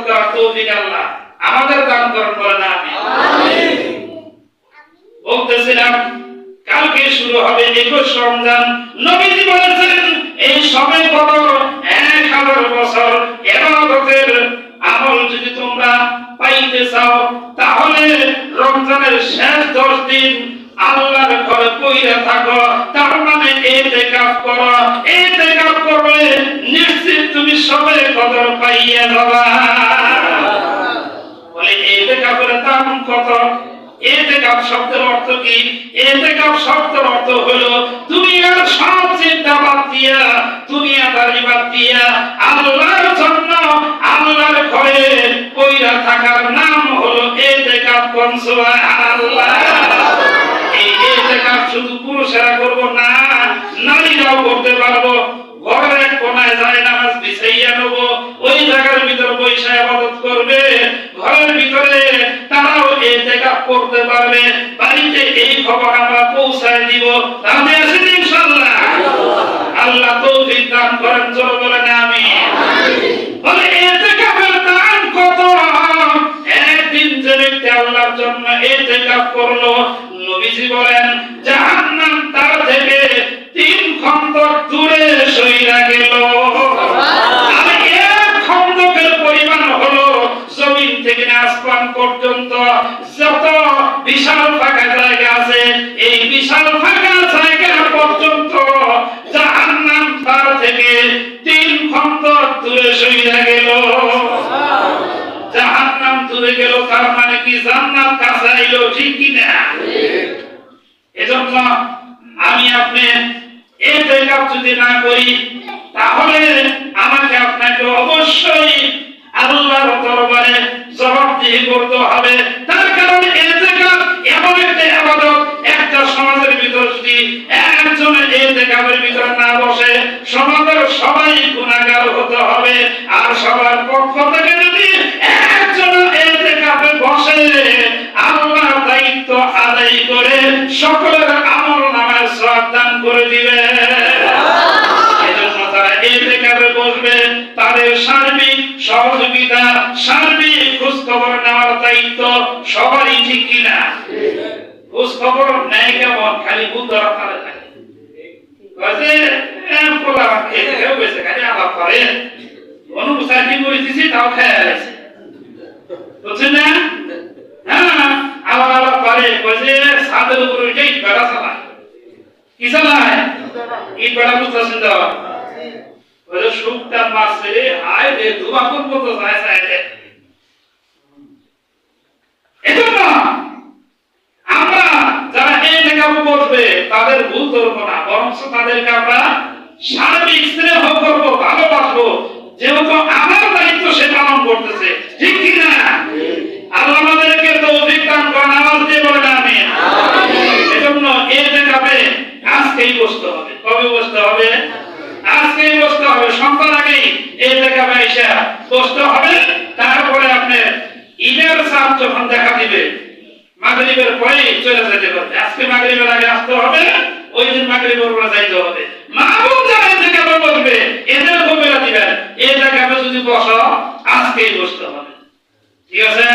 দেওয়ার তৌফিক আল্লাহ আমাদের দান করেন বলেন আমিন। বলতেছিলাম কালকে শুরু হবে একুশ রমজান। নবীজি বলেছেন এই সবে কদর এক হাজার বছর এবাদতের আমল যদি তোমরা পাইতে চাও তাহলে রমজানের শেষ দশ দিন আল্লাহর ঘরে কইরা থাকো। তার মানে এতে কাপ করো। এতে কাপ করলে নিশ্চিত তুমি সবে কদর পাইয়া যাবা বলে এতে কাপের দাম কত? এতে কাপ শব্দের অর্থ কি? এতে কাপ শব্দের অর্থ হলো, দুনিয়ার সব চিন্তা বাদ দিয়া, দুনিয়াদারি বাদ দিয়া, আল্লাহর জন্য আল্লাহর ঘরে কইরা থাকার নাম হলো এতে কাপ কনসুয়া আল্লাহ এই এতে কাপ শুধু পুরুষেরা করব না, নারীরাও করতে পারব ঘরের এক কোনায় যায় নামাজ নেব ওই জায়গার ভিতর পয়সা আবাদত করবে, ঘরের ভিতরে তারাও এই জায়গা করতে পারবে, বাড়িতে এই খবর আমরা পৌঁছায় দিব। তাহলে আসেন ইনশাআল্লাহ। আল্লাহ তৌফিক দান করেন, চলো বলেন আমি বলে এতে কাপের দাম কত? একদিন যে ব্যক্তি আল্লাহর জন্য এতে কাপ করল নবীজি বলেন, জাহান্নাম তার থেকে পর্যন্ত যত বিশাল ফাঁকা জায়গা আছে, এই বিশাল ফাঁকা জায়গা পর্যন্ত জাহান্নাম তার থেকে তিন খন্ড দূরে সইরা গেল। জাহান্নাম দূরে গেল, তার মানে কি জান্নাত কাছে ঠিক কি না এজন্য আমি আপনি এই ব্রেকআপ যদি না করি, তাহলে আমাকে আপনাকে অবশ্যই আল্লাহর দরবারে করতে হবে। তার কারণে এই এমন একটা ইবাদত একটা সমাজের ভিতর যদি একজনের এই ভিতর না বসে, সমাজের সবাই গুণাগার হতে হবে। আর সবার পক্ষ থেকে যদি একজন এই বসে, আল্লাহর দায়িত্ব আদায় করে, সকলের আমল নামায় সব দান করে দিবে। এজন্য তারা এই বসবে, তাদের সার্বিক সহযোগিতা, সার্বিক দায়িত্ব সবারই ঠিক কিনা? খোঁজ খবর নেয় কেমন? খালি বুদ্ধরা তারা থাকে। কাজে পোলা খেয়ে খেয়ে বসে খালি আলাপ করে। অনুপস্থিতি করেছি তাও খেয়ে আছে বুঝছেন না হ্যাঁ আবার আবার করে কইছে ছাদের উপরে উঠে ইট বেড়া চালায় কি চালায় ইট বেড়া বুঝতেছেন তো ওই শুকটা মাছ রে আয় রে ধোয়া করব তো যায় যায় রে এজন্য আমরা যারা এই লেখাবো বলবে তাদের ভুল ধরবো না বরং তাদেরকে আমরা সার্বিক স্নেহ করব ভালোবাসবো। যেহেতু আমার দায়িত্ব সে পালন করতেছে ঠিক কি না? আল্লাহ আমাদেরকে তো অধিকার করেন আওয়াজ দিয়ে বলেন আমি এজন্য এই জায়গাতে আজকেই বসতে হবে। কবে বসতে হবে? আজকেই বসতে হবে। সন্তান আগেই এই জায়গাতে এসে বসতে হবে তারপরে আপনার ঈদের সাপ যখন দেখা দিবে মাগরিবের পরে চলে যেতে পারবে আজকে মাগরিবের আগে আসতে হবে, ওই দিন মাগরিবের পরে যাইতে হবে। মা বোন যারা এই জায়গাতে বসবে এদের কবিরা দিবেন এই জায়গাতে যদি বসো, আজকেই বসতে হবে। ঠিক আছে?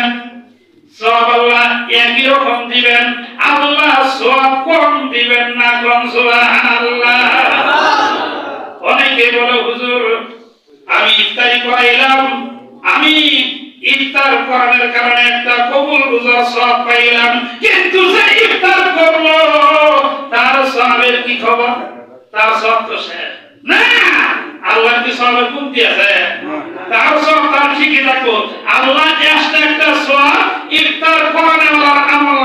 সব আল্লাহ একই রকম দিবেন, আল্লাহ সব কম দিবেন না কম আল্লাহ অনেকে বলে, হুজুর, আমি ইফতারি করাইলাম, আমি ইফতার করানোর কারণে একটা কবুল রোজা সব পাইলাম। কিন্তু যে ইফতার করল, তার সবের কি খবর? তার সব তো শেষ না আল্লাহ কি সবের কমতি আছে? তার সব তার ঠিকই থাকব আল্লাহ একটা একটা সব ইফতার করানোর আমল